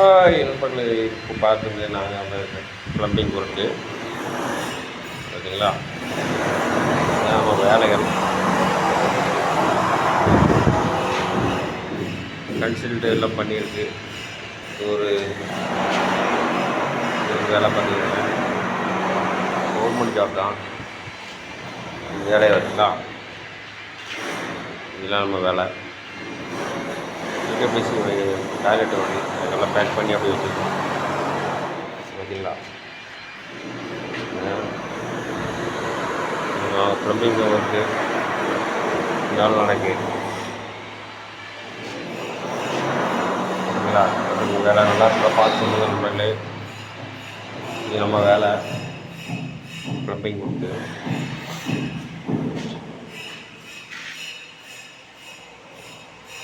நண்பர்களே இப்போ பார்த்துட்டு நாங்கள் அந்த ப்ளம்பிங் ஒர்க்கு ஓகேங்களா நம்ம வேலைகள். கன்சல்ட் எல்லாம் பண்ணியிருக்கு. ஒரு ஒரு வேலை பண்ணியிருக்கேன். கவர்மெண்ட் ஜாப் தான். வேலையை வச்சுக்கலாம் இதெல்லாம் நம்ம வேலை. பிசி டாய்லெட் வண்டி. நல்லா பேக் பண்ணி அப்படியே வச்சுருக்கோம். ஓகேங்களா ப்ளம்பிங் ஒர்க்கு நாள் நடக்கு. ஓகேங்களா வேலை நல்லா இருந்தால் பார்த்து சொல்லுங்க நண்பர்களே இது நம்ம வேலை. ப்ளம்பிங் ஒர்க்கு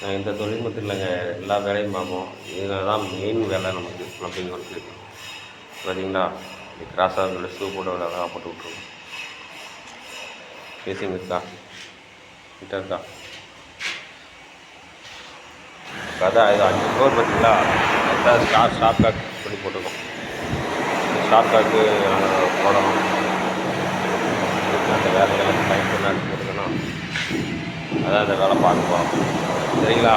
நான் இந்த தொழில் மட்டும் இல்லைங்க எல்லா வேலையும் பார்ப்போம். இதில் தான் மெயின் வேலை நமக்கு ப்ளம்பிங் ஒர்க்கு பார்த்தீங்களா கிராஸாக இருக்கிற ஷூ போட்டு அழகாக போட்டு விட்ருவோம் பேசிங் இருக்கா கிட்ட இருக்கா அதான் இது அஞ்சு ஃப்ளோர் பார்த்தீங்களா அதுதான் ஸ்டார் ஸ்டாப் காக் பண்ணி போட்டிருக்கோம். ஸ்டாப் காக்கு போடணும். அந்த வேலைகளை டைம் பண்ணி போட்டுக்கணும்? அதான் அந்த வேலை பார்க்க போகிறோம் சரிங்களா?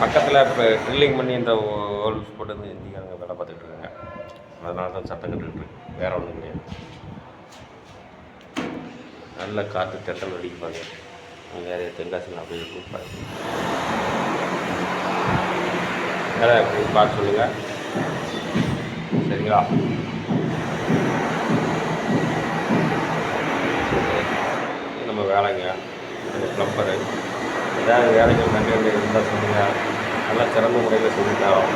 பக்கத்தில் இப்போ ட்ரில்லிங் பண்ணி இந்த ஹோல்ஸ் போட்டு வந்து இந்திக்காரங்க வேலை பார்த்துக்கிட்டு இருக்காங்க. அதனால தான் சத்தம் கட்டுக்கிட்டு வேற ஒன்றும் கிடையாது. நல்ல காற்று தெட்டல் அடிப்பாங்க வேறு தென்காசியில் அப்படியே இருக்கும் வேறு வேலை எப்படி பார்த்து சொல்லுங்கள் சரிங்களா? நம்ம வேலைங்க. ப்ளம்பரு ஏதாவது வேலைகள் கண்டு இருந்தால் சொல்லுங்கள் நல்லா சிறந்த முறையில் சொல்லித்தரோம்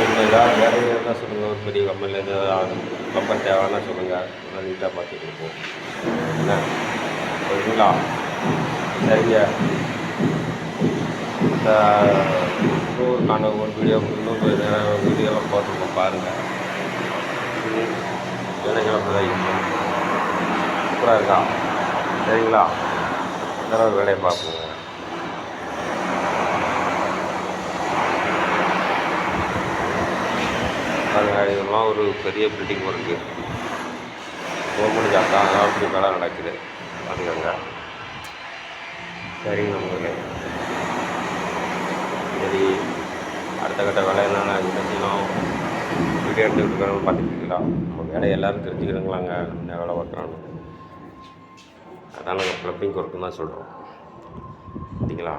இன்னும் ஏதாவது வேலைகள் இருந்தால் சொல்லுங்கள் ஒரு பெரிய கம்பெனியில் ஏதாவது ப்ளம்பர் தேவைன்னா சொல்லுங்கள் நல்லா நீட்டாக பார்த்து கொடுப்போம் என்ன? சரிங்களா சரிங்க இந்த டூருக்கான ஒரு வீடியோ இன்னொரு வீடியோலாம் போட்டிருக்கோம் பாருங்கள் வேலைகளை தான் சூப்பராக இருக்கா சரிங்களா? இன்னொரு வேலையை பார்ப்போம். பாருங்க இதெல்லாம் ஒரு பெரிய பில்டிங் ஒர்க்கு கவர்மெண்ட் ஜாப் தான். அப்படி வேலை நடக்குது. பார்த்துக்கோங்க சரிங்க நம்மளுக்கு சரி. அடுத்த கட்ட வேலை என்னென்ன தெரிஞ்சுக்கலாம். வீடியோ எடுத்துக்கிட்டு இருக்கிறவங்க பார்த்துக்கிட்டீங்களா? நம்ம வேலை எல்லோரும் தெரிஞ்சுக்கிறோங்களாங்க என்ன வேலை பார்க்குறான்னு அதான் நாங்கள் ப்ளம்பிங் ஒர்க்கு தான் சொல்கிறோம் பார்த்தீங்களா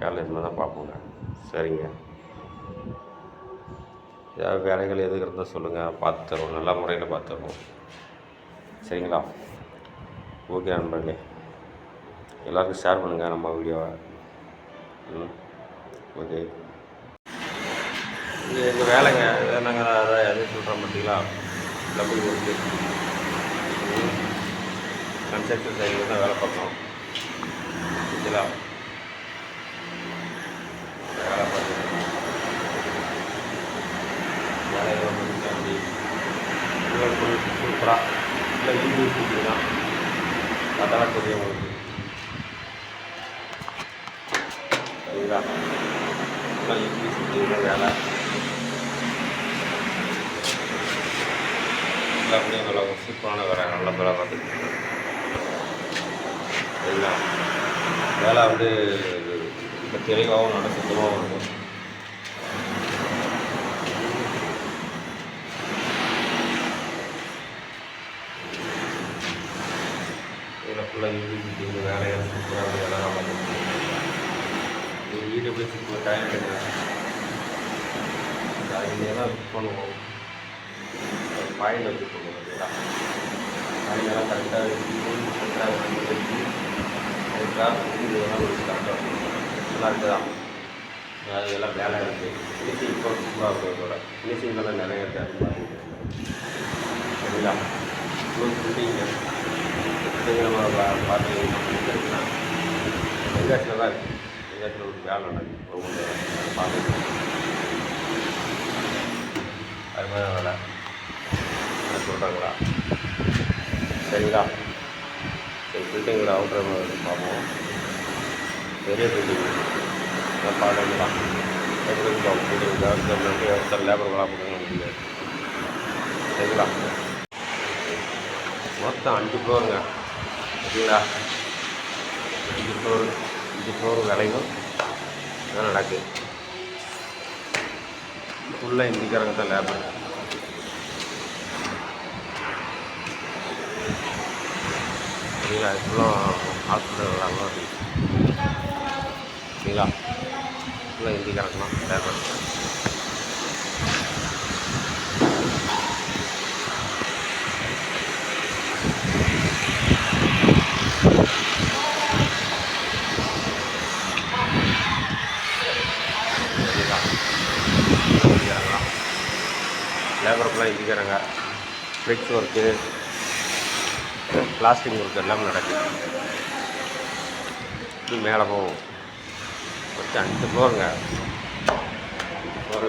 வேலை இருந்தால் தான் பார்ப்போங்க. சரிங்க. ஏதாவது வேலைகள் எது இருந்தால் சொல்லுங்கள் பார்த்து தருவோம். நல்ல முறையில் பார்த்து தருவோம். சரிங்களா? ஓகே நண்பர்களே. எல்லாருக்கும் ஷேர் பண்ணுங்கள் நம்ம வீடியோவை. ம்? ஓகே. இது எங்கள் வேலைங்க. நாங்கள் அதை எதுவும் சொல்கிறோம் பார்த்தீங்களா ப்ளம்பிங் ஒர்க்கு கன்ஸ்ட்ரக்ஷன் சைடில் தான் வேலை பார்க்குறோம் சரிங்களா வேலை பார்த்துட்டு வேலைகளை முடிச்சு அப்படி உங்களுக்கு சூப்பராக இல்லை யூனிவர்சிட்டி தான் அதெல்லாம் தெரியும் உங்களுக்கு சரிங்களா எல்லாம் யூனிவர்சிட்டி வேலை எல்லாம் அப்படியே நல்லா சூப்பரான வேலை நல்ல வேலை பார்த்துட்டு சரிங்களா வேலை வந்து இப்போ தெளிவாகவும் நல்ல சுத்தமாகவும் இருக்கும் இதில் ஃபுல்லாக யூடியூப் இந்த வேலையை சூப்பராக அப்படி அழகாக ஒரு வீடு போய் சூப்பராக டைம் கிடையாது தான் பண்ணுவோம். பாயிண்ட் வச்சு போடுவோம் பார்த்தீங்களா கரெக்டாக வச்சு இதெல்லாம் ஒரு கரெக்டாக நல்லா அது எல்லாம் வேலை. இருக்குது ஃபினிஷிங் இப்போ சூப்பராக இருக்கும் இதோட ஃபினிஷிங்லாம் நிறைய இருக்குது அது சரிங்களா இவ்வளோ நம்ம பார்த்து தான் இருக்குது தென்காசியில் ஒரு வேலை நடக்குது கவர்மெண்ட் வேலை அருமையான வேலை சொல்கிறாங்களா சரிங்களா? சரி பில்டிங்கில் அவுட்ரு பார்ப்போம். பெரிய பில்டிங் பாடங்களா எப்படி கவர்மெண்ட் லேபர் வேலை கொடுக்க முடியாது. சரிங்களா? மொத்தம் அஞ்சு ஃப்ளோருங்க சரிங்களா? அஞ்சு ஃப்ளோரு அஞ்சு ஃப்ளோர் விலையும் நடக்குது. ஃபுல்லாக இந்திக்காரங்க தான் லேபர் சரிங்களா இது ஃபுல்லாக ஹாஸ்பிட்டல் வேலை இருக்குது சரிங்களா ஃபுல்லாக இந்திக்காரங்க தான் லேபர் சரிங்களா இந்திக்காரங்களா லேபர் ஃபுல்லாக இந்திக்காரங்க ஃப்ரிட்ஜ் ஒர்க்கு பிளாஸ்டிக் ஒர்க் எல்லாமே நடக்குது. இது மேலே போவோம். அஞ்சு ஃப்ளோருங்க அஞ்சு ஃப்ளோர்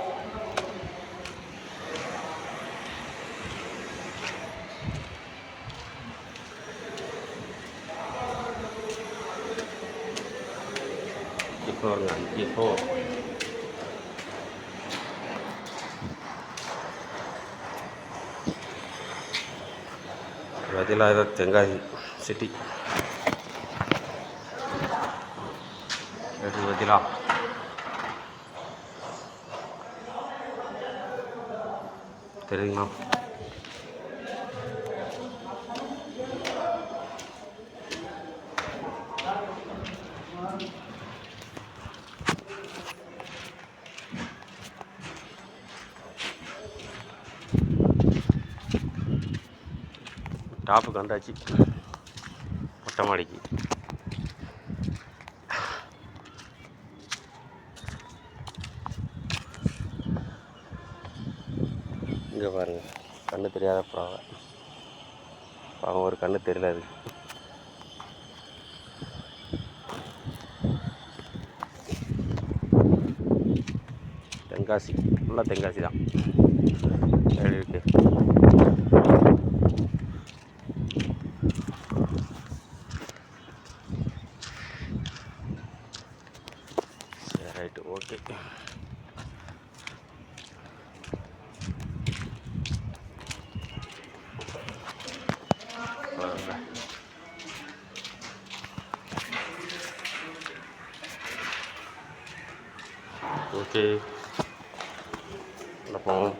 கொண்டு வந்து எடுத்து வேலை பார்க்குறதா கேட்காங்க இல்லைங்களா இது அஞ்சு ஃப்ளோர் மேலே டாப்பு போக போகிறாங்க சரிங்களா அஞ்சு ஃப்ளோருங்க அஞ்சு ஃப்ளோர் பதிலாக தென்காசி சிட்டி இது பதிலா தெரியுங்களா டாப்பு வந்தாச்சு மொட்டை மாடிக்கு. இங்கே பாருங்கள் கண்ணு தெரியாத புறாவை பாவம் ஒரு கண்ணு தெரியல அது. தென்காசி. ஃபுல்லாக தென்காசி தான். இருக்குது இருக்கு சரி ரைட்டு ஓகே ஓகே போவோம்